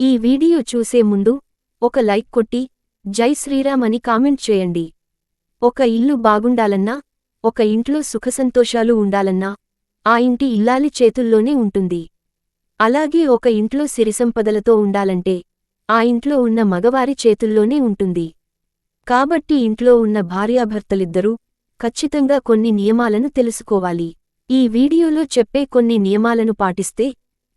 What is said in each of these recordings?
ఈ వీడియో చూసే ముందు ఒక లైక్ కొట్టి జై శ్రీరామ్ అని కామెంట్ చేయండి. ఒక ఇల్లు బాగుండాలన్నా ఒక ఇంట్లో సుఖసంతోషాలు ఉండాలన్నా ఆ ఇంటి ఇల్లాలి చేతుల్లోనే ఉంటుంది. అలాగే ఒక ఇంట్లో సిరిసంపదలతో ఉండాలంటే ఆ ఇంట్లో ఉన్న మగవారి చేతుల్లోనే ఉంటుంది. కాబట్టి ఇంట్లో ఉన్న భార్యాభర్తలిద్దరూ ఖచ్చితంగా కొన్ని నియమాలను తెలుసుకోవాలి. ఈ వీడియోలో చెప్పే కొన్ని నియమాలను పాటిస్తే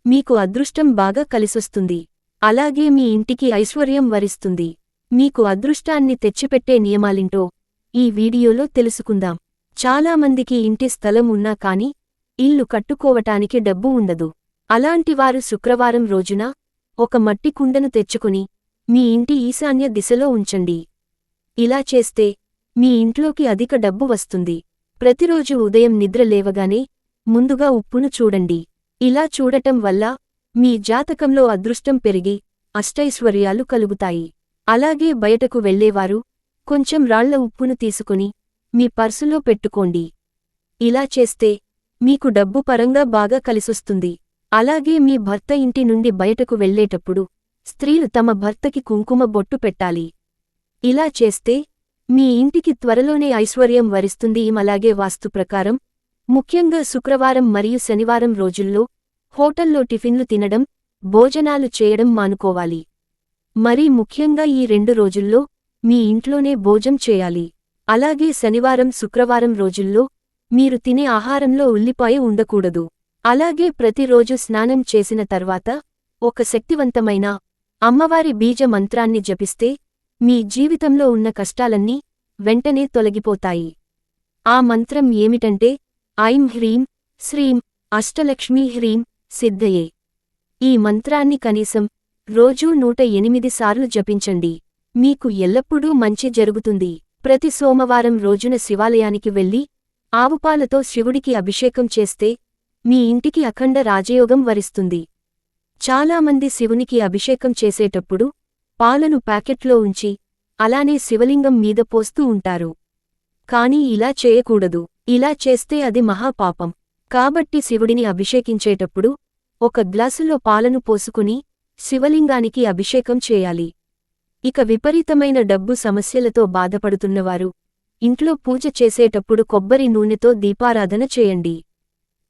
మీకు అదృష్టం బాగా కలిసొస్తుంది. అలాగే మీ ఇంటికి ఐశ్వర్యం వరిస్తుంది. మీకు అదృష్టాన్ని తెచ్చిపెట్టే నియమాలింటో ఈ వీడియోలో తెలుసుకుందాం. చాలామందికి ఇంటి స్థలం ఉన్నా కాని ఇల్లు కట్టుకోవటానికి డబ్బు ఉండదు. అలాంటివారు శుక్రవారం రోజున ఒక మట్టి కుండను తెచ్చుకుని మీ ఇంటి ఈశాన్య దిశలో ఉంచండి. ఇలా చేస్తే మీ ఇంట్లోకి అధిక డబ్బు వస్తుంది. ప్రతిరోజు ఉదయం నిద్ర లేవగానే ముందుగా ఉప్పును చూడండి. ఇలా చూడటం వల్ల మీ జాతకంలో అదృష్టం పెరిగి అష్టైశ్వర్యాలు కలుగుతాయి. అలాగే బయటకు వెళ్ళేవారు కొంచెం రాళ్ళ ఉప్పును తీసుకుని మీ పర్సులో పెట్టుకోండి. ఇలా చేస్తే మీకు డబ్బు పరంగా బాగా కలిసొస్తుంది. అలాగే మీ భర్త ఇంటి నుండి బయటకు వెళ్ళేటప్పుడు స్త్రీలు తమ భర్తకి కుంకుమ బొట్టు పెట్టాలి. ఇలా చేస్తే మీ ఇంటికి త్వరలోనే ఐశ్వర్యం వరిస్తుంది. అలాగే వాస్తు ప్రకారం ముఖ్యంగా శుక్రవారం మరియు శనివారం రోజుల్లో హోటల్లో టిఫిన్లు తినడం భోజనాలు చేయడం మానుకోవాలి. మరీ ముఖ్యంగా ఈ రెండు రోజుల్లో మీ ఇంట్లోనే భోజం చేయాలి. అలాగే శనివారం శుక్రవారం రోజుల్లో మీరు తినే ఆహారంలో ఉల్లిపాయ ఉండకూడదు. అలాగే ప్రతిరోజు స్నానం చేసిన తర్వాత ఒక శక్తివంతమైన అమ్మవారి బీజ మంత్రాన్ని జపిస్తే మీ జీవితంలో ఉన్న కష్టాలన్నీ వెంటనే తొలగిపోతాయి. ఆ మంత్రం ఏమిటంటే ఐం హ్రీం శ్రీం అష్టలక్ష్మీ హ్రీం సిద్ధయే. ఈ మంత్రాన్ని కనీసం రోజూ నూట ఎనిమిది సార్లు జపించండి. మీకు ఎల్లప్పుడూ మంచి జరుగుతుంది. ప్రతి సోమవారం రోజున శివాలయానికి వెళ్ళి ఆవుపాలతో శివుడికి అభిషేకం చేస్తే మీ ఇంటికి అఖండ రాజయోగం వరిస్తుంది. చాలామంది శివునికి అభిషేకం చేసేటప్పుడు పాలను ప్యాకెట్లో ఉంచి అలానే శివలింగం మీద పోస్తూ ఉంటారు. కాని ఇలా చేయకూడదు. ఇలా చేస్తే అది మహాపాపం. కాబట్టి శివుడిని అభిషేకించేటప్పుడు ఒక గ్లాసులో పాలను పోసుకుని శివలింగానికి అభిషేకం చేయాలి. ఇక విపరీతమైన డబ్బు సమస్యలతో బాధపడుతున్నవారు ఇంట్లో పూజ చేసేటప్పుడు కొబ్బరి నూనెతో దీపారాధన చేయండి.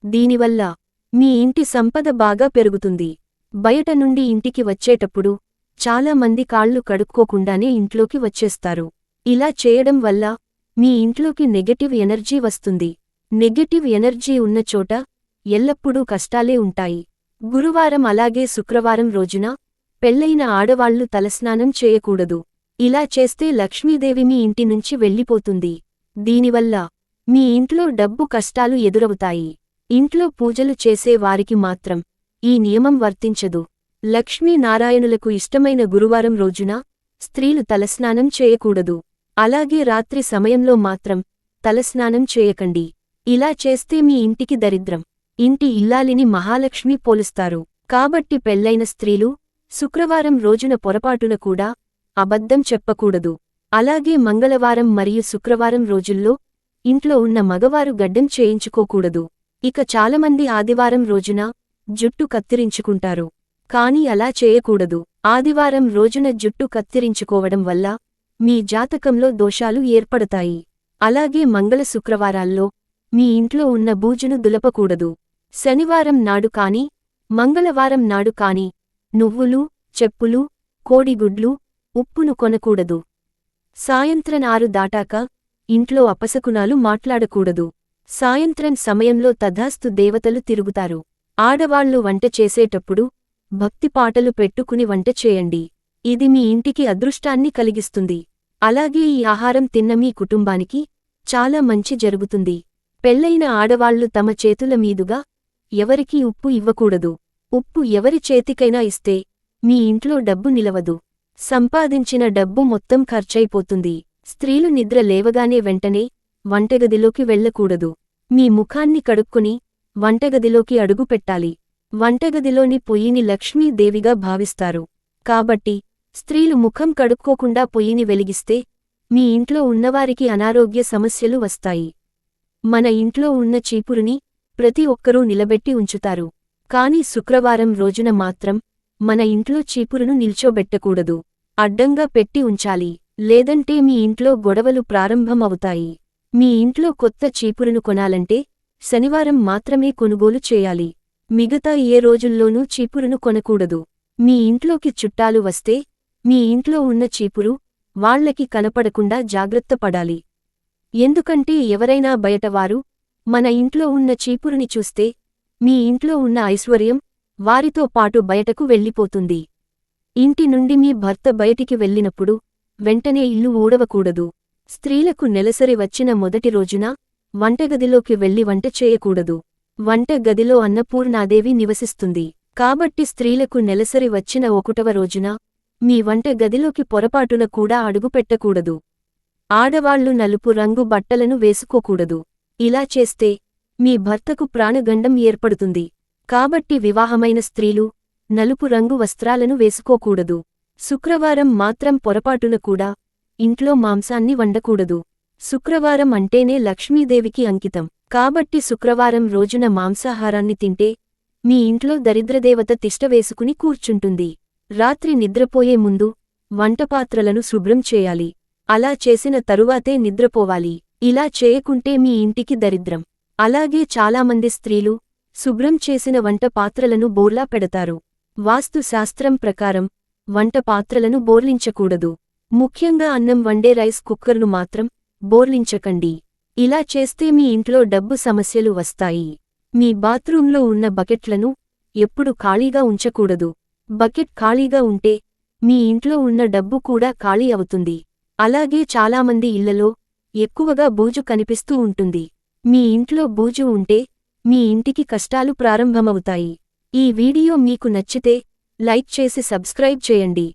దీనివల్ల మీ ఇంటి సంపద బాగా పెరుగుతుంది. బయట నుండి ఇంటికి వచ్చేటప్పుడు చాలా మంది కాళ్ళు కడుక్కోకుండానే ఇంట్లోకి వచ్చేస్తారు. ఇలా చేయడం వల్ల మీ ఇంట్లోకి నెగటివ్ ఎనర్జీ వస్తుంది. నెగటివ్ ఎనర్జీ ఉన్న చోట ఎల్లప్పుడూ కష్టాలే ఉంటాయి. గురువారం అలాగే శుక్రవారం రోజున పెళ్ళైన ఆడవాళ్ళు తలస్నానం చేయకూడదు. ఇలా చేస్తే లక్ష్మీదేవి మీ ఇంటి నుంచి వెళ్ళిపోతుంది. దీనివల్ల మీ ఇంట్లో డబ్బు కష్టాలు ఎదురవుతాయి. ఇంట్లో పూజలు చేసే వారికి మాత్రం ఈ నియమం వర్తించదు. లక్ష్మీనారాయణులకు ఇష్టమైన గురువారం రోజున స్త్రీలు తలస్నానం చేయకూడదు. అలాగే రాత్రి సమయంలో మాత్రం తలస్నానం చేయకండి. ఇలా చేస్తే మీ ఇంటికి దరిద్రం. ఇంటి ఇల్లాలిని మహాలక్ష్మి పోలుస్తారు. కాబట్టి పెళ్ళైన స్త్రీలు శుక్రవారం రోజున పొరపాటున కూడా అబద్ధం చెప్పకూడదు. అలాగే మంగళవారం మరియు శుక్రవారం రోజుల్లో ఇంట్లో ఉన్న మగవారు గడ్డం చేయించుకోకూడదు. ఇక చాలామంది ఆదివారం రోజున జుట్టు కత్తిరించుకుంటారు. కాని అలా చేయకూడదు. ఆదివారం రోజున జుట్టు కత్తిరించుకోవడం వల్ల మీ జాతకంలో దోషాలు ఏర్పడతాయి. అలాగే మంగళ శుక్రవారాల్లో మీ ఇంట్లో ఉన్న బూజును దులపకూడదు. శనివారం నాడు కాని మంగళవారం నాడు కాని నువ్వులు చెప్పులు కోడిగుడ్లు ఉప్పును కొనకూడదు. సాయంత్రం ఆరు దాటాక ఇంట్లో అపశకునాలు మాట్లాడకూడదు. సాయంత్రం సమయంలో తధాస్తు దేవతలు తిరుగుతారు. ఆడవాళ్ళు వంట చేసేటప్పుడు భక్తి పాటలు పెట్టుకుని వంట చేయండి. ఇది మీ ఇంటికి అదృష్టాన్ని కలిగిస్తుంది. అలాగే ఈ ఆహారం తిన్న మీ కుటుంబానికి చాలా మంచి జరుగుతుంది. పెళ్ళైన ఆడవాళ్ళు తమ చేతుల మీదుగా ఎవరికీ ఉప్పు ఇవ్వకూడదు. ఉప్పు ఎవరి చేతికైనా ఇస్తే మీ ఇంట్లో డబ్బు నిలవదు. సంపాదించిన డబ్బు మొత్తం ఖర్చయిపోతుంది స్త్రీలు నిద్ర లేవగానే వెంటనే వంటగదిలోకి వెళ్ళకూడదు మీ ముఖాన్ని కడుక్కుని వంటగదిలోకి అడుగుపెట్టాలి. వంటగదిలోని పొయ్యిని లక్ష్మీదేవిగా భావిస్తారు. కాబట్టి స్త్రీలు ముఖం కడుక్కోకుండా పొయ్యిని వెలిగిస్తే మీ ఇంట్లో ఉన్నవారికి అనారోగ్య సమస్యలు వస్తాయి. మన ఇంట్లో ఉన్న చీపురుని ప్రతి ఒక్కరూ నిలబెట్టి ఉంచుతారు. కాని శుక్రవారం రోజున మాత్రం మన ఇంట్లో చీపురును నిల్చోబెట్టకూడదు. అడ్డంగా పెట్టి ఉంచాలి. లేదంటే మీ ఇంట్లో గొడవలు ప్రారంభమవుతాయి. మీ ఇంట్లో కొత్త చీపురును కొనాలంటే శనివారం మాత్రమే కొనుగోలు చేయాలి. మిగతా ఏ రోజుల్లోనూ చీపురును కొనకూడదు. మీ ఇంట్లోకి చుట్టాలు వస్తే మీ ఇంట్లో ఉన్న చీపురు వాళ్ళకి కనపడకుండా జాగ్రత్త పడాలి. ఎందుకంటే ఎవరైనా బయటవారు మన ఇంట్లో ఉన్న చీపురుని చూస్తే మీ ఇంట్లో ఉన్న ఐశ్వర్యం వారితో పాటు బయటకు వెళ్ళిపోతుంది. ఇంటి నుండి మీ భర్త బయటికి వెళ్ళినప్పుడు వెంటనే ఇల్లు ఊడవకూడదు. స్త్రీలకు నెలసరి వచ్చిన మొదటి రోజున వంటగదిలోకి వెళ్ళి వంట చేయకూడదు. వంట గదిలో అన్నపూర్ణాదేవి నివసిస్తుంది. కాబట్టి స్త్రీలకు నెలసరి వచ్చిన ఒకటవ రోజున మీ వంట గదిలోకి పొరపాటున కూడా అడుగుపెట్టకూడదు. ఆడవాళ్ళు నలుపు రంగు బట్టలను వేసుకోకూడదు. ఇలా చేస్తే మీ భర్తకు ప్రాణగండం ఏర్పడుతుంది. కాబట్టి వివాహమైన స్త్రీలు నలుపు రంగు వస్త్రాలను వేసుకోకూడదు. శుక్రవారం మాత్రం పొరపాటున కూడా ఇంట్లో మాంసాన్ని వండకూడదు. శుక్రవారం అంటేనే లక్ష్మీదేవికి అంకితం. కాబట్టి శుక్రవారం రోజున మాంసాహారాన్ని తింటే మీ ఇంట్లో దరిద్రదేవత తిష్టవేసుకుని కూర్చుంటుంది. రాత్రి నిద్రపోయే ముందు వంటపాత్రలను శుభ్రం చేయాలి. అలా చేసిన తరువాతే నిద్రపోవాలి. ఇలా చేయకుంటే మీ ఇంటికి దరిద్రం. అలాగే చాలామంది స్త్రీలు శుభ్రం చేసిన వంట పాత్రలను బోర్లా పెడతారు. వాస్తు శాస్త్రం ప్రకారం వంట పాత్రలను బోర్లించకూడదు. ముఖ్యంగా అన్నం వండే రైస్ కుక్కర్ను మాత్రం బోర్లించకండి. ఇలా చేస్తే మీ ఇంట్లో డబ్బు సమస్యలు వస్తాయి. మీ బాత్రూంలో ఉన్న బకెట్లను ఎప్పుడు ఖాళీగా ఉంచకూడదు. బకెట్ ఖాళీగా ఉంటే మీ ఇంట్లో ఉన్న డబ్బు కూడా ఖాళీ అవుతుంది. అలాగే చాలామంది ఇళ్ళలో ఎక్కువగా బూజు కనిపిస్తూ ఉంటుంది. మీ ఇంట్లో బూజు ఉంటే మీ ఇంటికి కష్టాలు ప్రారంభమవుతాయి. ఈ వీడియో మీకు నచ్చితే లైక్ చేసి సబ్స్క్రైబ్ చేయండి.